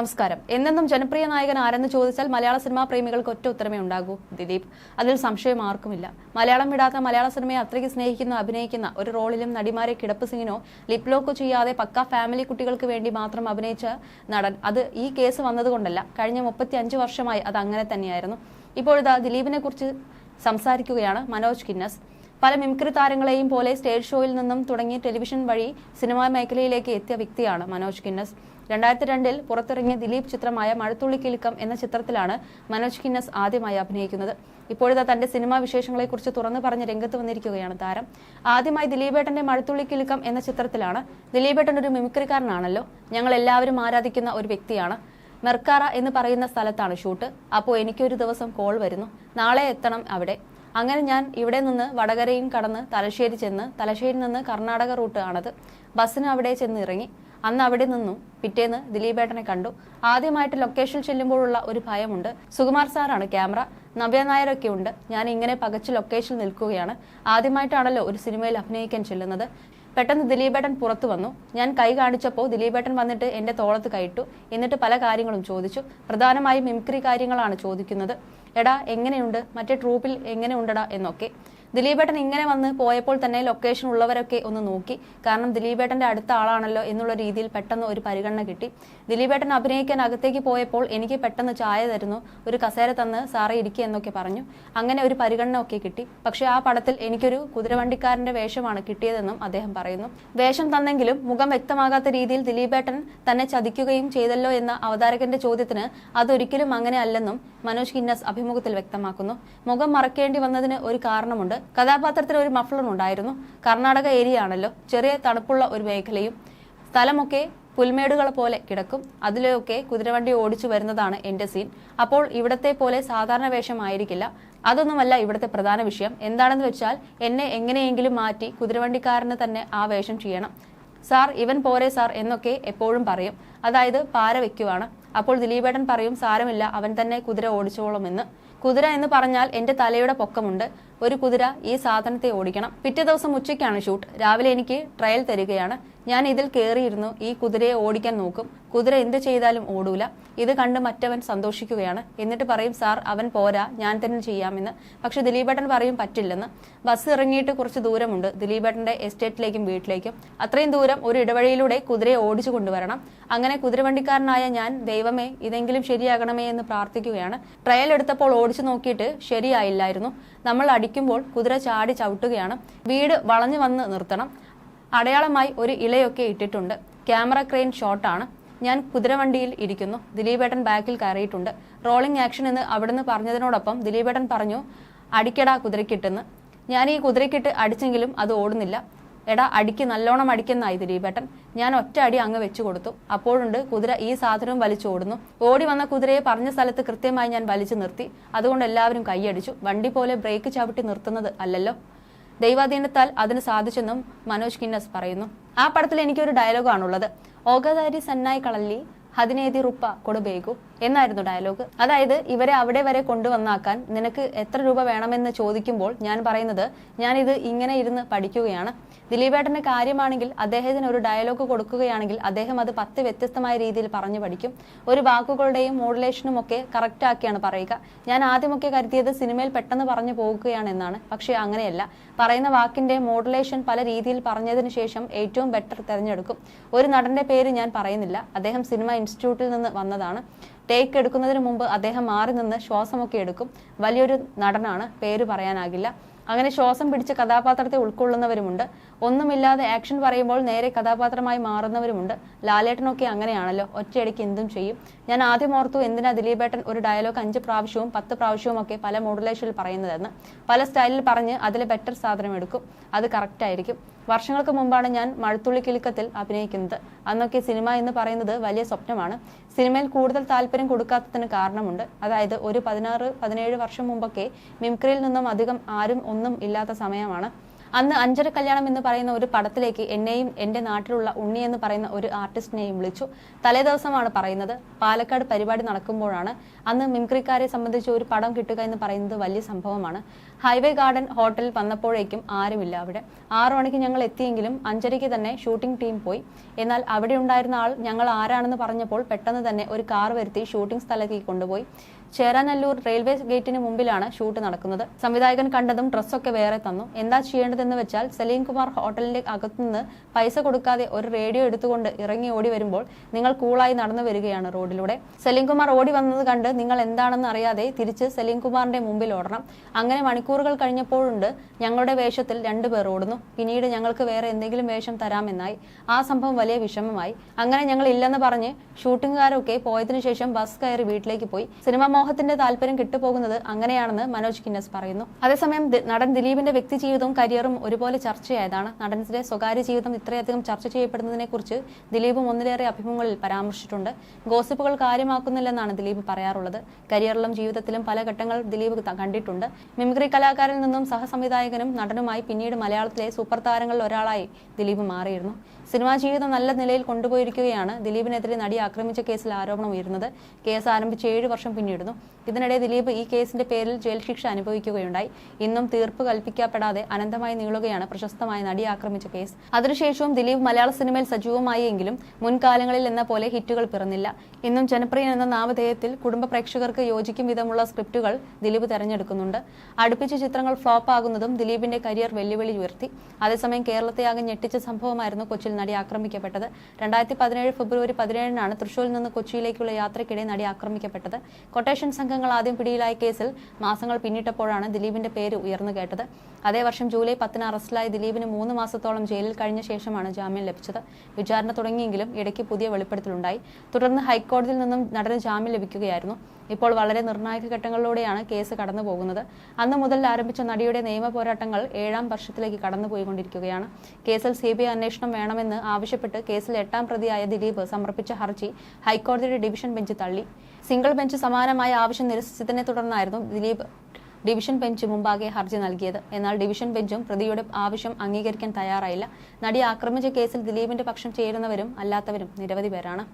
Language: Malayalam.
നമസ്കാരം. എന്നെന്നും ജനപ്രിയ നായകൻ ആരെന്ന് ചോദിച്ചാൽ മലയാള സിനിമാ പ്രേമികൾക്ക് ഒറ്റ ഉത്തരമേ ഉണ്ടാകൂ. ദിലീപ്. അതിൽ സംശയം ആർക്കുമില്ല. മലയാളം വിടാത്ത മലയാള സിനിമയെ അത്രയ്ക്ക് സ്നേഹിക്കുന്ന അഭിനയിക്കുന്ന ഒരു റോളിലും നടിമാരെ കിടപ്പ് സിംഗിനോ ലിപ് ലോക്കോ ചെയ്യാതെ പക്ക ഫാമിലി കുട്ടികൾക്ക് വേണ്ടി മാത്രം അഭിനയിച്ച നടൻ. അത് ഈ കേസ് വന്നതുകൊണ്ടല്ല. കഴിഞ്ഞ മുപ്പത്തി അഞ്ച് വർഷമായി അത് അങ്ങനെ തന്നെയായിരുന്നു. ഇപ്പോഴിതാ ദിലീപിനെ കുറിച്ച് സംസാരിക്കുകയാണ് മനോജ് കിന്നസ്. പല മിമിക്രി താരങ്ങളെയും പോലെ സ്റ്റേജ് ഷോയിൽ നിന്നും തുടങ്ങി ടെലിവിഷൻ വഴി സിനിമാ മേഖലയിലേക്ക് എത്തിയ വ്യക്തിയാണ് മനോജ് കിന്നസ്. രണ്ടായിരത്തി രണ്ടിൽ പുറത്തിറങ്ങിയ ദിലീപ് ചിത്രമായ മഴത്തുള്ളി കിലുക്കം എന്ന ചിത്രത്തിലാണ് മനോജ് കിന്നസ് ആദ്യമായി അഭിനയിക്കുന്നത്. ഇപ്പോഴത്തെ തന്റെ സിനിമാ വിശേഷങ്ങളെക്കുറിച്ച് തുറന്നു പറഞ്ഞ് രംഗത്ത് വന്നിരിക്കുകയാണ് താരം. ആദ്യമായി ദിലീപേട്ടന്റെ മഴത്തുള്ളി കിലുക്കം എന്ന ചിത്രത്തിലാണ് ദിലീപേട്ടൻ ഒരു മിമിക്രിക്കാരനാണല്ലോ. ഞങ്ങൾ എല്ലാവരും ആരാധിക്കുന്ന ഒരു വ്യക്തിയാണ്. മെർക്കാറ എന്ന് പറയുന്ന സ്ഥലത്താണ് ഷൂട്ട്. അപ്പോൾ എനിക്കൊരു ദിവസം കോൾ വരുന്നു. നാളെ എത്തണം അവിടെ. അങ്ങനെ ഞാൻ ഇവിടെ നിന്ന് വടകരയും കടന്ന് തലശ്ശേരി ചെന്ന് തലശ്ശേരി നിന്ന് കർണാടക റൂട്ട് ആണത്. ബസ്സിന് അവിടെ ചെന്ന് ഇറങ്ങി. അന്ന് അവിടെ നിന്നും. പിറ്റേന്ന് ദിലീപേട്ടനെ കണ്ടു. ആദ്യമായിട്ട് ലൊക്കേഷനിൽ ചെല്ലുമ്പോഴുള്ള ഒരു ഭയമുണ്ട്. സുകുമാർ സാറാണ് ക്യാമറ. നവ്യ നായരൊക്കെ ഉണ്ട്. ഞാൻ ഇങ്ങനെ പകച്ച് ലൊക്കേഷനിൽ നിൽക്കുകയാണ്. ആദ്യമായിട്ടാണല്ലോ ഒരു സിനിമയിൽ അഭിനയിക്കാൻ ചെല്ലുന്നത്. പെട്ടെന്ന് ദിലീപേട്ടൻ പുറത്തു വന്നു. ഞാൻ കൈ കാണിച്ചപ്പോൾ ദിലീപേട്ടൻ വന്നിട്ട് എന്റെ തോളത്ത് കൈയിട്ടു. എന്നിട്ട് പല കാര്യങ്ങളും ചോദിച്ചു. പ്രധാനമായും മിമിക്രി കാര്യങ്ങളാണ് ചോദിക്കുന്നത്. എടാ എങ്ങനെയുണ്ട്? മറ്റേ ട്രൂപ്പിൽ എങ്ങനെ ഉണ്ടടാ എന്നൊക്കെ. ദിലീപേട്ടൻ ഇങ്ങനെ വന്ന് പോയപ്പോൾ തന്നെ ലൊക്കേഷൻ ഉള്ളവരൊക്കെ ഒന്ന് നോക്കി. കാരണം ദിലീപേട്ടന്റെ അടുത്ത ആളാണല്ലോ എന്നുള്ള രീതിയിൽ പെട്ടെന്ന് ഒരു പരിഗണന കിട്ടി. ദിലീപേട്ടൻ അഭിനയിക്കാൻ അകത്തേക്ക് പോയപ്പോൾ എനിക്ക് പെട്ടെന്ന് ചായ തരുന്നു. ഒരു കസേര തന്ന് സാറേ ഇരിക്കുക എന്നൊക്കെ പറഞ്ഞു. അങ്ങനെ ഒരു പരിഗണന ഒക്കെ കിട്ടി. പക്ഷേ ആ പടത്തിൽ എനിക്കൊരു കുതിരവണ്ടിക്കാരന്റെ വേഷമാണ് കിട്ടിയതെന്നും അദ്ദേഹം പറയുന്നു. വേഷം തന്നെങ്കിലും മുഖം വ്യക്തമാകാത്ത രീതിയിൽ ദിലീപേട്ടൻ തന്നെ ചതിക്കുകയും ചെയ്തല്ലോ എന്ന അവതാരകന്റെ ചോദ്യത്തിന് അതൊരിക്കലും അങ്ങനെ അല്ലെന്നും മനോജ് കിന്നസ് അഭിമുഖത്തിൽ വ്യക്തമാക്കുന്നു. മുഖം മറക്കേണ്ടി വന്നതിന് ഒരു കാരണമുണ്ട്. കഥാപാത്രത്തിന് ഒരു മഫ്ലർ ഉണ്ടായിരുന്നു. കർണാടക ഏരിയ ആണല്ലോ ചെറിയ തണുപ്പുള്ള ഒരു മേഖലയും സ്ഥലമൊക്കെ പുൽമേടുകളെ പോലെ കിടക്കും. അതിലൊക്കെ കുതിരവണ്ടി ഓടിച്ചു വരുന്നതാണ് എന്റെ സീൻ അപ്പോൾ ഇവിടത്തെ പോലെ സാധാരണ വേഷമായിരിക്കില്ല. അതൊന്നുമല്ല ഇവിടുത്തെ പ്രധാന വിഷയം. എന്താണെന്ന് വെച്ചാൽ എന്നെ എങ്ങനെയെങ്കിലും മാറ്റി കുതിരവണ്ടിക്കാരന് തന്നെ ആ വേഷം ചെയ്യണം. സാർ ഇവൻ പോരെ സാർ എന്നൊക്കെ എപ്പോഴും പറയും. അതായത് പാര വെക്കുവാണ്. അപ്പോൾ ദിലീപേട്ടൻ പറയും സാരമില്ല അവൻ തന്നെ കുതിര ഓടിച്ചോളുമെന്ന്. കുതിര എന്ന് പറഞ്ഞാൽ എന്റെ തലയുടെ പൊക്കമുണ്ട്. ഒരു കുതിര ഈ സാധനത്തെ ഓടിക്കണം. പിറ്റേ ദിവസം ഉച്ചയ്ക്കാണ് ഷൂട്ട് രാവിലെ എനിക്ക് ട്രയൽ തരികയാണ്. ഞാൻ ഇതിൽ കയറിയിരുന്നു ഈ കുതിരയെ ഓടിക്കാൻ നോക്കും. കുതിര എന്ത് ചെയ്താലും ഓടൂല. ഇത് കണ്ട് മറ്റവൻ സന്തോഷിക്കുകയാണ്. എന്നിട്ട് പറയും സാർ അവൻ പോരാ. ഞാൻ തന്നെ ചെയ്യാമെന്ന്. പക്ഷെ ദിലീപേട്ടൻ പറയും പറ്റില്ലെന്ന്. ബസ് ഇറങ്ങിയിട്ട് കുറച്ച് ദൂരമുണ്ട്. ദിലീപേട്ടന്റെ എസ്റ്റേറ്റിലേക്കും വീട്ടിലേക്കും. അത്രയും ദൂരം ഒരു ഇടവഴിയിലൂടെ കുതിരയെ ഓടിച്ചു കൊണ്ടുവരണം. അങ്ങനെ കുതിരവണ്ടിക്കാരനായ ഞാൻ ദൈവമേ ഇതെങ്കിലും ശരിയാകണമേ എന്ന് പ്രാർത്ഥിക്കുകയാണ്. ട്രയൽ എടുത്തപ്പോൾ ഓടിച്ചു നോക്കിയിട്ട് ശരിയായില്ലായിരുന്നു. നമ്മൾ അടിക്കുമ്പോൾ കുതിര ചാടി ചവിട്ടുകയാണ്. വീട് വളഞ്ഞു വന്ന് നിർത്തണം. അടയാളമായി ഒരു ഇലയൊക്കെ ഇട്ടിട്ടുണ്ട്. ക്യാമറ ക്രെയിൻ ഷോട്ടാണ്. ഞാൻ കുതിരവണ്ടിയിൽ ഇരിക്കുന്നു. ദിലീപേട്ടൻ ബാക്കിൽ കയറിയിട്ടുണ്ട്. റോളിംഗ് ആക്ഷൻ എന്ന് അവിടുന്ന് പറഞ്ഞതിനോടൊപ്പം ദിലീപേട്ടൻ പറഞ്ഞു അടിക്കടാ കുതിരക്കിട്ടെന്ന്. ഞാൻ ഈ കുതിരക്കിട്ട് അടിച്ചെങ്കിലും അത് ഓടുന്നില്ല. എടാ അടിക്ക് നല്ലോണം അടിക്കുന്നായി ദിലീപേട്ടൻ ഞാൻ ഒറ്റ അടി അങ്ങ് വെച്ചു കൊടുത്തു. അപ്പോഴുണ്ട് കുതിര ഈ സാധനവും വലിച്ചു ഓടുന്നു. ഓടി വന്ന കുതിരയെ പറഞ്ഞ സ്ഥലത്ത് കൃത്യമായി ഞാൻ വലിച്ചു നിർത്തി. അതുകൊണ്ട് എല്ലാവരും കൈയടിച്ചു. വണ്ടി പോലെ ബ്രേക്ക് ചവിട്ടി നിർത്തുന്നത് അല്ലല്ലോ. ദൈവാധീനത്താൽ അതിന് സാധിച്ചെന്നും മനോജ് കിന്നസ് പറയുന്നു. ആ പടത്തിൽ എനിക്കൊരു ഡയലോഗാണുള്ളത് ഓഗദാരി സന്നായി കളല്ലി ഹതിനേതി റുപ്പ കൊടുബേഗു എന്നായിരുന്നു ഡയലോഗ്. അതായത് ഇവരെ അവിടെ വരെ കൊണ്ടുവന്നാക്കാൻ നിനക്ക് എത്ര രൂപ വേണമെന്ന് ചോദിക്കുമ്പോൾ ഞാൻ പറയുന്നത് ഞാനിത് ഇങ്ങനെ ഇരുന്ന് പഠിക്കുകയാണ്. ദിലീപേട്ടന്റെ കാര്യമാണെങ്കിൽ അദ്ദേഹത്തിന് ഒരു ഡയലോഗ് കൊടുക്കുകയാണെങ്കിൽ അദ്ദേഹം അത് പത്ത് വ്യത്യസ്തമായ രീതിയിൽ പറഞ്ഞു പഠിക്കും. ഒരു വാക്കുകളുടെയും മോഡുലേഷനും ഒക്കെ കറക്റ്റ് ആക്കിയാണ് പറയുക. ഞാൻ ആദ്യമൊക്കെ കരുതിയത് സിനിമയിൽ പെട്ടെന്ന് പറഞ്ഞു പോകുകയാണ് എന്നാണ്. പക്ഷേ അങ്ങനെയല്ല. പറയുന്ന വാക്കിന്റെ മോഡുലേഷൻ പല രീതിയിൽ പറഞ്ഞതിന് ശേഷം ഏറ്റവും ബെറ്റർ തിരഞ്ഞെടുക്കും. ഒരു നടന്റെ പേര് ഞാൻ പറയുന്നില്ല. അദ്ദേഹം സിനിമ ഇൻസ്റ്റിറ്റ്യൂട്ടിൽ നിന്ന് വന്നതാണ്. ടേക്ക് എടുക്കുന്നതിന് മുമ്പ് അദ്ദേഹം മാറി നിന്ന് ശ്വാസമൊക്കെ എടുക്കും. വലിയൊരു നടനാണ് പേര് പറയാനാകില്ല. അങ്ങനെ ശ്വാസം പിടിച്ച് കഥാപാത്രത്തെ ഉൾക്കൊള്ളുന്നവരുമുണ്ട്. ഒന്നുമില്ലാതെ ആക്ഷൻ പറയുമ്പോൾ നേരെ കഥാപാത്രമായി മാറുന്നവരുമുണ്ട്. ലാലേട്ടനൊക്കെ അങ്ങനെയാണല്ലോ. ഒറ്റയടിക്ക് എന്തും ചെയ്യും. ഞാൻ ആദ്യം ഓർത്തു എന്തിനാ ദിലീപേട്ടൻ ഒരു ഡയലോഗ് അഞ്ച് പ്രാവശ്യവും പത്ത് പ്രാവശ്യവും ഒക്കെ പല മോഡുലേഷനിൽ പറയുന്നതെന്ന്. പല സ്റ്റൈലിൽ പറഞ്ഞ് അതിൽ ബെറ്റർ സാധനം എടുക്കും. അത് കറക്റ്റ് ആയിരിക്കും. വർഷങ്ങൾക്ക് മുമ്പാണ് ഞാൻ മഴത്തുള്ളി കിലുക്കത്തിൽ അഭിനയിക്കുന്നത്. അന്നൊക്കെ സിനിമ എന്ന് പറയുന്നത് വലിയ സ്വപ്നമാണ്. സിനിമയിൽ കൂടുതൽ താല്പര്യം കൊടുക്കാത്തതിന് കാരണമുണ്ട്. അതായത് ഒരു പതിനാറ് പതിനേഴ് വർഷം മുമ്പൊക്കെ മിംക്രിയിൽ നിന്നും അധികം ആരും ഒന്നും ഇല്ലാത്ത സമയമാണ്. അന്ന് അഞ്ചര കല്യാണം എന്ന് പറയുന്ന ഒരു പടത്തിലേക്ക് എന്നെയും എന്റെ നാട്ടിലുള്ള ഉണ്ണി എന്ന് പറയുന്ന ഒരു ആർട്ടിസ്റ്റിനെയും വിളിച്ചു. തലേ ദിവസമാണ് പറയുന്നത്. പാലക്കാട് പരിപാടി നടക്കുമ്പോഴാണ് അന്ന് മിംക്രിക്കാരെ സംബന്ധിച്ച് ഒരു പടം കിട്ടുക എന്ന് പറയുന്നത് വലിയ സംഭവമാണ്. ഹൈവേ ഗാർഡൻ ഹോട്ടലിൽ വന്നപ്പോഴേക്കും ആരുമില്ല അവിടെ. ആറു മണിക്ക് ഞങ്ങൾ എത്തിയെങ്കിലും അഞ്ചരയ്ക്ക് തന്നെ ഷൂട്ടിംഗ് ടീം പോയി. എന്നാൽ അവിടെ ഉണ്ടായിരുന്ന ആൾ ഞങ്ങൾ ആരാണെന്ന് പറഞ്ഞപ്പോൾ പെട്ടെന്ന് തന്നെ ഒരു കാർ വരുത്തി ഷൂട്ടിംഗ് സ്ഥലത്തേക്ക് കൊണ്ടുപോയി. ചേരാനല്ലൂർ റെയിൽവേ ഗേറ്റിന് മുമ്പിലാണ് ഷൂട്ട് നടക്കുന്നത്. സംവിധായകൻ കണ്ടതും ഡ്രസ്സൊക്കെ വേറെ തന്നു. എന്താ ചെയ്യേണ്ടതെന്ന് വെച്ചാൽ സലീം കുമാർ ഹോട്ടലിന്റെ അകത്തുനിന്ന് പൈസ കൊടുക്കാതെ ഒരു റേഡിയോ എടുത്തുകൊണ്ട് ഇറങ്ങി ഓടി വരുമ്പോൾ നിങ്ങൾ കൂളായി നടന്നു വരികയാണ് റോഡിലൂടെ. സലീം കുമാർ ഓടി വന്നത് കണ്ട് നിങ്ങൾ എന്താണെന്ന് അറിയാതെ തിരിച്ച് സലീം കുമാറിന്റെ മുമ്പിൽ ഓടണം. അങ്ങനെ മണിക്കൂറുകൾ കഴിഞ്ഞപ്പോഴുണ്ട് ഞങ്ങളുടെ വേഷത്തിൽ രണ്ടുപേർ ഓടുന്നു. പിന്നീട് ഞങ്ങൾക്ക് വേറെ എന്തെങ്കിലും വേഷം തരാമെന്നായി. ആ സംഭവം വലിയ വിഷമമായി. അങ്ങനെ ഞങ്ങൾ ഇല്ലെന്ന് പറഞ്ഞ് ഷൂട്ടിംഗുകാരൊക്കെ പോയതിനു ശേഷം ബസ് കയറി വീട്ടിലേക്ക് പോയി. സിനിമാ മോഹത്തിന്റെ താല്പര്യം കിട്ടുപോകുന്നത് അങ്ങനെയാണെന്ന് മനോജ് കിന്നസ് പറയുന്നു. അതേസമയം നടൻ ദിലീപിന്റെ വ്യക്തി ജീവിതവും കരിയറും ഒരുപോലെ ചർച്ചയായതാണ്. നടന്റെ സ്വകാര്യ ജീവിതം ഇത്രയധികം ചർച്ച ചെയ്യപ്പെടുന്നതിനെ കുറിച്ച് ദിലീപും ഒന്നിലേറെ അഭിമുഖങ്ങളിൽ പരാമർശിച്ചിട്ടുണ്ട്. ഗോസിപ്പുകൾ കാര്യമാക്കുന്നില്ലെന്നാണ് ദിലീപ് പറയാറുള്ളത്. കരിയറിലും ജീവിതത്തിലും പല ഘട്ടങ്ങൾ ദിലീപ് കണ്ടിട്ടുണ്ട്. മിമിക്രി കലാകാരിൽ നിന്നും സഹസംവിധായകനും നടനുമായി പിന്നീട് മലയാളത്തിലെ സൂപ്പർ താരങ്ങളിൽ ഒരാളായി ദിലീപ് മാറിയിരുന്നു. സിനിമാ ജീവിതം നല്ല നിലയിൽ കൊണ്ടുപോയിരിക്കുകയാണ് ദിലീപിനെതിരെ നടി ആക്രമിച്ച കേസിൽ ആരോപണം ഉയരുന്നത്. കേസ് ആരംഭിച്ച് ഏഴ് വർഷം പിന്നിടുന്നു ഇതിനിടെ ദിലീപ് ഈ കേസിന്റെ പേരിൽ ജയിൽ ശിക്ഷ അനുഭവിക്കുകയുണ്ടായി. ഇന്നും തീർപ്പ് കൽപ്പിക്കപ്പെടാതെ അനന്തമായി നീളുകയാണ് പ്രശസ്തമായ നടി ആക്രമിച്ച കേസ്. അതിനുശേഷവും ദിലീപ് മലയാള സിനിമയിൽ സജീവമായെങ്കിലും മുൻകാലങ്ങളിൽ എന്ന പോലെ ഹിറ്റുകൾ പിറന്നില്ല. ഇന്നും ജനപ്രിയൻ എന്ന നാമധേയത്തിൽ കുടുംബ പ്രേക്ഷകർക്ക് യോജിക്കും വിധമുള്ള സ്ക്രിപ്റ്റുകൾ ദിലീപ് തെരഞ്ഞെടുക്കുന്നുണ്ട്. അടുപ്പിച്ച ചിത്രങ്ങൾ ഫ്ലോപ്പ് ആകുന്നതും ദിലീപിന്റെ കരിയർ വെല്ലുവിളി ഉയർത്തി. അതേസമയം കേരളത്തെ ആകെ ഞെട്ടിച്ച സംഭവമായിരുന്നു കൊച്ചിയിൽ നടി ആക്രമിക്കപ്പെട്ടത്. രണ്ടായിരത്തി പതിനേഴ് ഫെബ്രുവരി പതിനേഴിനാണ് തൃശൂരിൽ നിന്ന് കൊച്ചിയിലേക്കുള്ള യാത്രയ്ക്കിടെ നടി ആക്രമിക്കപ്പെട്ടത്. കൊട്ടേഷൻ സംഘങ്ങൾ ആദ്യം പിടിയിലായ കേസിൽ മാസങ്ങൾ പിന്നിട്ടപ്പോഴാണ് ദിലീപിന്റെ പേര് ഉയർന്നു കേട്ടത്. അതേ വർഷം ജൂലൈ പത്തിന് അറസ്റ്റിലായ ദിലീപിന് മൂന്ന് മാസത്തോളം ജയിലിൽ കഴിഞ്ഞ ശേഷമാണ് ജാമ്യം ലഭിച്ചത്. വിചാരണ തുടങ്ങിയെങ്കിലും ഇടയ്ക്ക് പുതിയ വെളിപ്പെടുത്തലുണ്ടായി. തുടർന്ന് ഹൈക്കോടതിയിൽ നിന്നും നടന് ജാമ്യം ലഭിക്കുകയായിരുന്നു. ഇപ്പോൾ വളരെ നിർണായക ഘട്ടങ്ങളിലൂടെയാണ് കേസ് കടന്നു പോകുന്നത്. അന്ന് മുതൽ ആരംഭിച്ച നടിയുടെ നിയമ പോരാട്ടങ്ങൾ ഏഴാം വർഷത്തിലേക്ക് കടന്നുപോയിക്കൊണ്ടിരിക്കുകയാണ്. കേസിൽ സി ബി ഐ അന്വേഷണം വേണമെന്ന് ആവശ്യപ്പെട്ട് കേസിൽ എട്ടാം പ്രതിയായ ദിലീപ് സമർപ്പിച്ച ഹർജി ഹൈക്കോടതിയുടെ ഡിവിഷൻ ബെഞ്ച് തള്ളി. സിംഗിൾ ബെഞ്ച് സമാനമായ ആവശ്യം നിരസിച്ചതിനെ തുടർന്നായിരുന്നു ദിലീപ് ഡിവിഷൻ ബെഞ്ച് മുമ്പാകെ ഹർജി നൽകിയത്. എന്നാൽ ഡിവിഷൻ ബെഞ്ചും പ്രതിയുടെ ആവശ്യം അംഗീകരിക്കാൻ തയ്യാറായില്ല. നടി ആക്രമിച്ച കേസിൽ ദിലീപിന്റെ പക്ഷം ചേരുന്നവരും അല്ലാത്തവരും നിരവധി പേരാണ്.